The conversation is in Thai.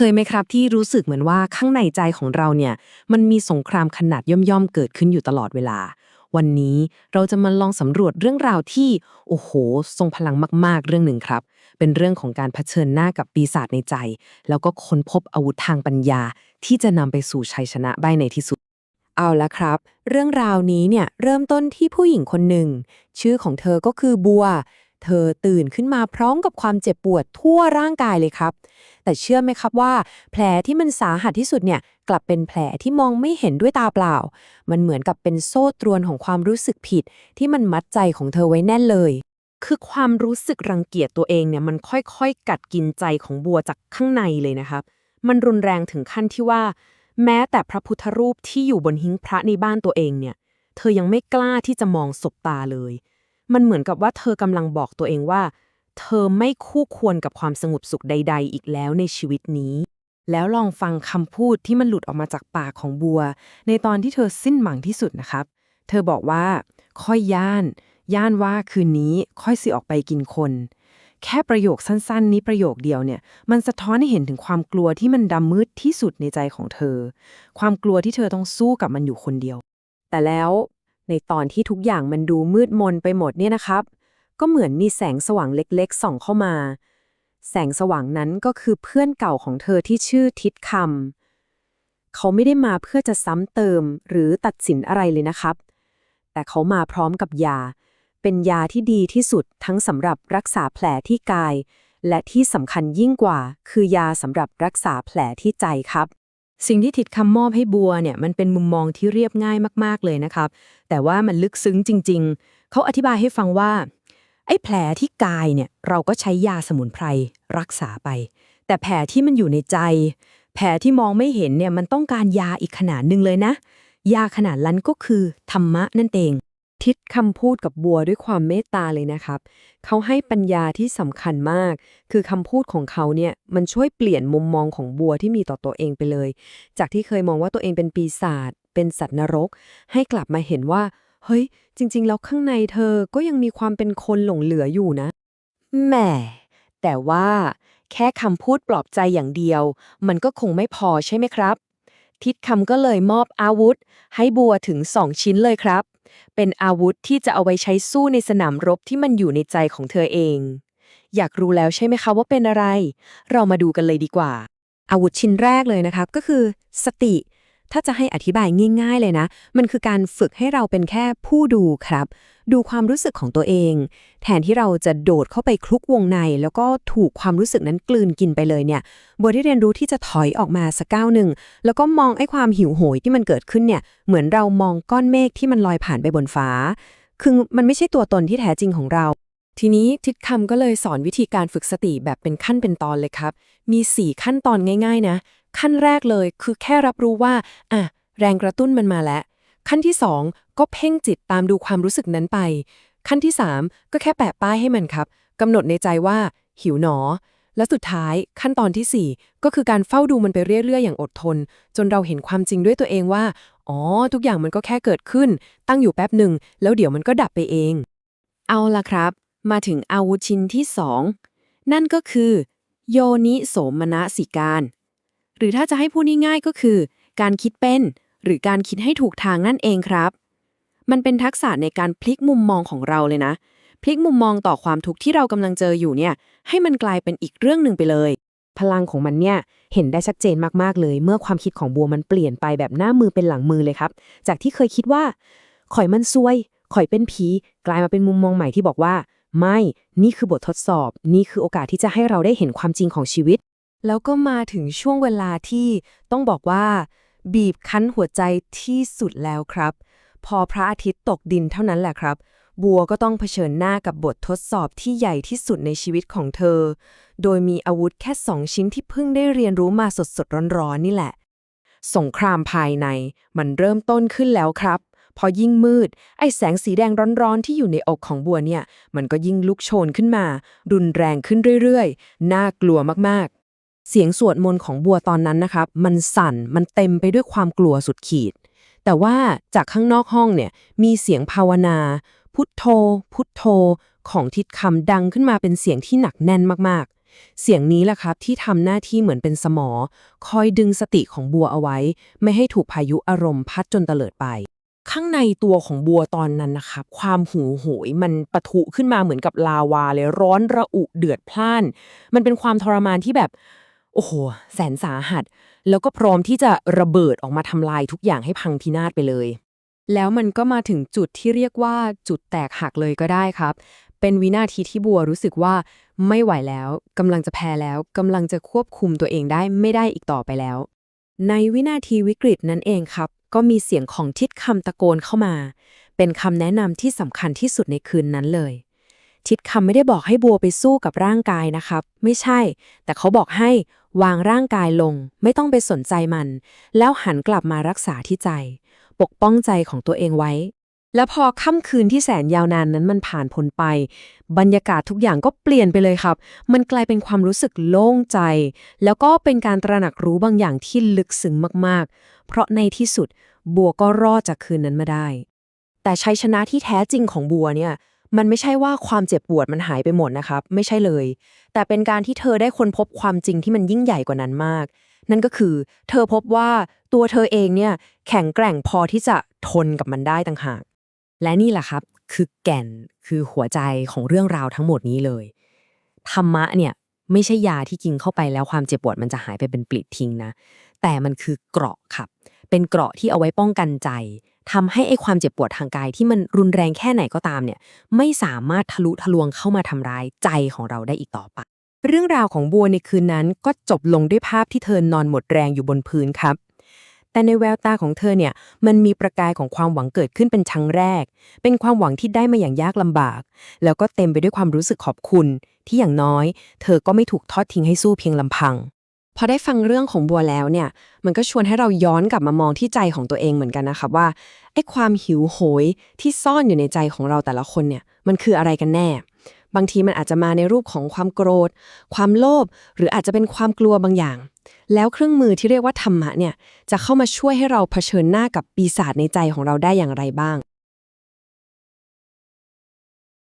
เคยไหมครับที่รู้สึกเหมือนว่าข้างในใจของเราเนี่ย มันมีสงครามขนาดย่อมๆ เกิดขึ้นอยู่ตลอดเวลา วันนี้เราจะมาลองสำรวจเรื่องราวที่โอ้โห ทรงพลังมากๆ เรื่องหนึ่งครับ เป็นเรื่องของการเผชิญหน้ากับปีศาจในใจ แล้วก็ค้นพบอาวุธทางปัญญา ที่จะนำไปสู่ชัยชนะได้ในที่สุด เอาละครับ เรื่องราวนี้เนี่ยเริ่มต้นที่ผู้หญิงคนหนึ่งชื่อของเธอก็คือบัว เธอตื่นขึ้นมาพร้อมกับความเจ็บปวดทั่วร่างกายเลยครับ แต่เชื่อไหมครับว่า แผลที่มันสาหัสที่สุดเนี่ยกลับเป็นแผลที่มองไม่เห็นด้วยตาเปล่า มันเหมือนกับเป็นโซ่ตรวนของความรู้สึกผิด ที่มันมัดใจของเธอไว้แน่นเลย คือความรู้สึกรังเกียจตัวเองเนี่ยมันค่อยๆ กัดกินใจของบัวจากข้างในเลยนะครับ มันรุนแรงถึงขั้นที่ว่า แม้แต่พระพุทธรูปที่อยู่บนหิ้งพระในบ้านตัวเองเนี่ย เธอยังไม่กล้าที่จะมองสบตาเลย มันเหมือนกับว่าเธอกำลังบอกตัวเองว่า เธอไม่คู่ควรกับความสงบสุขใด ๆ อีกแล้วในชีวิตนี้ แล้วลองฟังคำพูดที่มันหลุดออกมาจากปากของบัว ในตอนที่เธอสิ้นหวังที่สุดนะครับ เธอบอกว่า ค่อยย่าน ย่านว่าคืนนี้ค่อยสิออกไปกินคนแค่ประโยคสั้นๆ นี้ประโยคเดียวเนี่ย มันสะท้อนให้เห็นถึงความกลัวที่มันดำมืดที่สุดในใจของเธอ ความกลัวที่เธอต้องสู้กับมันอยู่คนเดียว แต่แล้ว ในตอนที่ทุกอย่างมันดูมืดมนไปหมดเนี่ยนะครับ ก็เหมือนมีแสงสว่างเล็กๆ ส่องเข้ามา แสงสว่างนั้นก็คือเพื่อนเก่าของเธอที่ชื่อทิดคำเขาไม่ได้มาเพื่อจะซ้ำเติมหรือตัดสินอะไรเลยนะครับ แต่เขามาพร้อมกับยา เป็นยาที่ดีที่สุดทั้งสำหรับรักษาแผลที่กาย และที่สำคัญยิ่งกว่า คือยาสำหรับรักษาแผลที่ใจครับ สิ่งที่ทิดคำมอบให้บัวเนี่ยมันเป็นมุมมองที่เรียบง่ายมาก ๆ เลยนะครับ แต่ว่ามันลึกซึ้งจริง ๆ เขาอธิบายให้ฟังว่า ไอ้แผลที่กายเนี่ยเราก็ใช้ยาสมุนไพรรักษาไป แต่แผลที่มันอยู่ในใจ แผลที่มองไม่เห็นเนี่ยมันต้องการยาอีกขนาดหนึ่งเลยนะ ยาขนาดนั้นก็คือธรรมะนั่นเอง ทิศคำพูดกับบัวด้วยความเมตตาเลยนะครับ เขาให้ปัญญาที่สำคัญมาก คือคำพูดของเขาเนี่ยมันช่วยเปลี่ยนมุมมองของบัวที่มีต่อตัวเองไปเลย จากที่เคยมองว่าตัวเองเป็นปีศาจ เป็นสัตว์นรก ให้กลับมาเห็นว่า เฮ้ย จริง ๆ แล้วข้างในเธอก็ยังมีความเป็นคนหลงเหลืออยู่นะ แหม แต่ว่า แค่คำพูดปลอบใจอย่างเดียว มันก็คงไม่พอใช่ไหมครับ ทิดคำก็เลยมอบอาวุธ ให้บัวถึงสองชิ้นเลยครับ เป็นอาวุธที่จะเอาไว้ใช้สู้ในสนามรบที่มันอยู่ในใจของเธอเอง อยากรู้แล้วใช่ไหมคะว่าเป็นอะไร เรามาดูกันเลยดีกว่า อาวุธชิ้นแรกเลยนะคะก็คือ สติ ถ้าจะให้อธิบายง่าย ๆ เลยนะ มันคือการฝึกให้เราเป็นแค่ผู้ดูครับ ดูความรู้สึกของตัวเอง แทนที่เราจะโดดเข้าไปคลุกวงใน แล้วก็ถูกความรู้สึกนั้นกลืนกินไปเลยเนี่ยบัวได้เรียนรู้ที่จะถอยออกมาสักก้าวหนึ่ง แล้วก็มองไอ้ความหิวโหยที่มันเกิดขึ้นเนี่ย เหมือนเรามองก้อนเมฆที่มันลอยผ่านไปบนฟ้า คือมันไม่ใช่ตัวตนที่แท้จริงของเราทีนี้ทิศคำก็เลยสอนวิธีการฝึกสติแบบเป็นขั้นเป็นตอนเลยครับ มี 4 ขั้นตอนง่าย ๆ นะ ขั้นแรกเลยคือแค่รับรู้ว่าอะแรงกระตุ้นมันมาแล้ว ขั้นที่ 2 ก็เพ่งจิตตามดูความรู้สึกนั้นไป ขั้นที่ 3 ก็แค่แปะป้ายให้มันครับกำหนดในใจว่า หิวหนอ และสุดท้ายขั้นตอนทีสี่ 4 ก็คือการเฝ้าดูมันไปเรื่อยๆ อย่างอดทน จนเราเห็นความจริงด้วยตัวเองว่า อ๋อ ทุกอย่างมันก็แค่เกิดขึ้น ตั้งอยู่แป๊บหนึ่งแล้วเดี๋ยวมันก็ดับไปเอง เอาล่ะครับ มาถึงอาวุธชิ้นที่สองนั่นก็คือ โยนิโสมนสิการ หรือถ้าจะให้พูดง่ายๆก็คือ การคิดเป็น หรือการคิดให้ถูกทางนั่นเองครับ มันเป็นทักษะในการพลิกมุมมองของเราเลยนะ พลิกมุมมองต่อความทุกข์ที่เรากำลังเจออยู่เนี่ย ให้มันกลายเป็นอีกเรื่องหนึ่งไปเลย พลังของมันเนี่ยเห็นได้ชัดเจนมากๆเลย เมื่อความคิดของบัวมันเปลี่ยนไปแบบหน้ามือเป็นหลังมือเลยครับ จากที่เคยคิดว่าข่อยมันซวย ข่อยเป็นผี กลายมาเป็นมุมมองใหม่ที่บอกว่า ไม่ นี่คือบททดสอบ นี่คือโอกาสที่จะให้เราได้เห็นความจริงของชีวิต แล้วก็มาถึงช่วงเวลาที่ต้องบอกว่า บีบคั้นหัวใจที่สุดแล้วครับ พอพระอาทิตย์ตกดินเท่านั้นแหละครับ บัวก็ต้องเผชิญหน้ากับบททดสอบที่ใหญ่ที่สุดในชีวิตของเธอ โดยมีอาวุธแค่สองชิ้นที่เพิ่งได้เรียนรู้มาสดๆร้อนๆนี่แหละ สงครามภายในมันเริ่มต้นขึ้นแล้วครับพอยิ่งมืด ไอ้แสงสีแดงร้อนๆ ที่อยู่ในอกของบัวเนี่ย มันก็ยิ่งลุกโชนขึ้นมา รุนแรงขึ้นเรื่อยๆ น่ากลัวมาก เสียงสวดมนต์ของบัวตอนนั้นนะครับ มันสั่นมันเต็มไปด้วยความกลัวสุดขีด แต่ว่าจากข้างนอกห้องเนี่ยมีเสียงภาวนา พุทโธ พุทโธ ของทิศคำดังขึ้นมาเป็นเสียงที่หนักแน่นมากๆ เสียงนี้แหละครับที่ทำหน้าที่เหมือนเป็นสมอ คอยดึงสติของบัวเอาไว้ ไม่ให้ถูกพายุอารมณ์พัดจนเตลิดไปข้างในตัวของบัวตอนนั้นนะครับ ความหูโหยมันปะทุขึ้นมาเหมือนกับลาวาเลยร้อนระอุเดือดพล่าน มันเป็นความทรมานที่แบบ โอ้โห แสนสาหัส แล้วก็พร้อมที่จะระเบิดออกมาทำลายทุกอย่างให้พังพินาศไปเลย แล้วมันก็มาถึงจุดที่เรียกว่าจุดแตกหักเลยก็ได้ครับ เป็นวินาทีที่บัวรู้สึกว่าไม่ไหวแล้วกำลังจะแพ้แล้วกำลังจะควบคุมตัวเองได้ไม่ได้อีกต่อไปแล้ว ในวินาทีวิกฤตนั้นเองครับ ก็มีเสียงของทิดคำตะโกนเข้ามา เป็นคำแนะนำที่สำคัญที่สุดในคืนนั้นเลย ทิดคำไม่ได้บอกให้บัวไปสู้กับร่างกายนะครับ ไม่ใช่ แต่เขาบอกให้วางร่างกายลง ไม่ต้องไปสนใจมัน แล้วหันกลับมารักษาที่ใจ ปกป้องใจของตัวเองไว้ แล้วพอค่ำคืนที่แสนยาวนานนั้นมันผ่านพ้นไป บรรยากาศทุกอย่างก็เปลี่ยนไปเลยครับ มันกลายเป็นความรู้สึกโล่งใจ แล้วก็เป็นการตระหนักรู้บางอย่างที่ลึกซึ้งมากๆ เพราะในที่สุดบัวก็รอดจากคืนนั้นมาได้ แต่ชัยชนะที่แท้จริงของบัวเนี่ย มันไม่ใช่ว่าความเจ็บปวดมันหายไปหมดนะครับ ไม่ใช่เลย แต่เป็นการที่เธอได้ค้นพบความจริงที่มันยิ่งใหญ่กว่านั้นมาก นั่นก็คือ เธอพบว่าตัวเธอเองเนี่ยแข็งแกร่งพอที่จะทนกับมันได้ต่างหาก และนี่แหละครับ คือแก่นคือหัวใจของเรื่องราวทั้งหมดนี้เลยธรรมะเนี่ยไม่ใช่ยาที่กินเข้าไปแล้วความเจ็บปวดมันจะหายไปเป็นปลิดทิ้งนะ แต่มันคือเกราะครับ เป็นเกราะที่เอาไว้ป้องกันใจ ทำให้ไอ้ความเจ็บปวดทางกายที่มันรุนแรงแค่ไหนก็ตามเนี่ยไม่สามารถทะลุทะลวงเข้ามาทำร้ายใจของเราได้อีกต่อไป เรื่องราวของบัวในคืนนั้นก็จบลงด้วยภาพที่เธอนอนหมดแรงอยู่บนพื้นครับ แต่ในแววตาของเธอเนี่ยมันมีประกายของความหวังเกิดขึ้นเป็นครั้งแรก เป็นความหวังที่ได้มาอย่างยากลำบาก แล้วก็เต็มไปด้วยความรู้สึกขอบคุณ ที่อย่างน้อย เธอก็ไม่ถูกทอดทิ้งให้สู้เพียงลำพัง พอได้ฟังเรื่องของบัวแล้วเนี่ย มันก็ชวนให้เราย้อนกลับมามองที่ใจของตัวเองเหมือนกันนะครับว่าไอ้ความหิวโหยที่ซ่อนอยู่ในใจของเราแต่ละคนเนี่ย มันคืออะไรกันแน่ บางทีมันอาจจะมาในรูปของความโกรธ ความโลภหรืออาจจะเป็นความกลัวบางอย่าง แล้วเครื่องมือที่เรียกว่าธรรมะเนี่ยจะเข้ามาช่วยให้เราเผชิญหน้ากับปีศาจในใจของเราได้อย่างไรบ้าง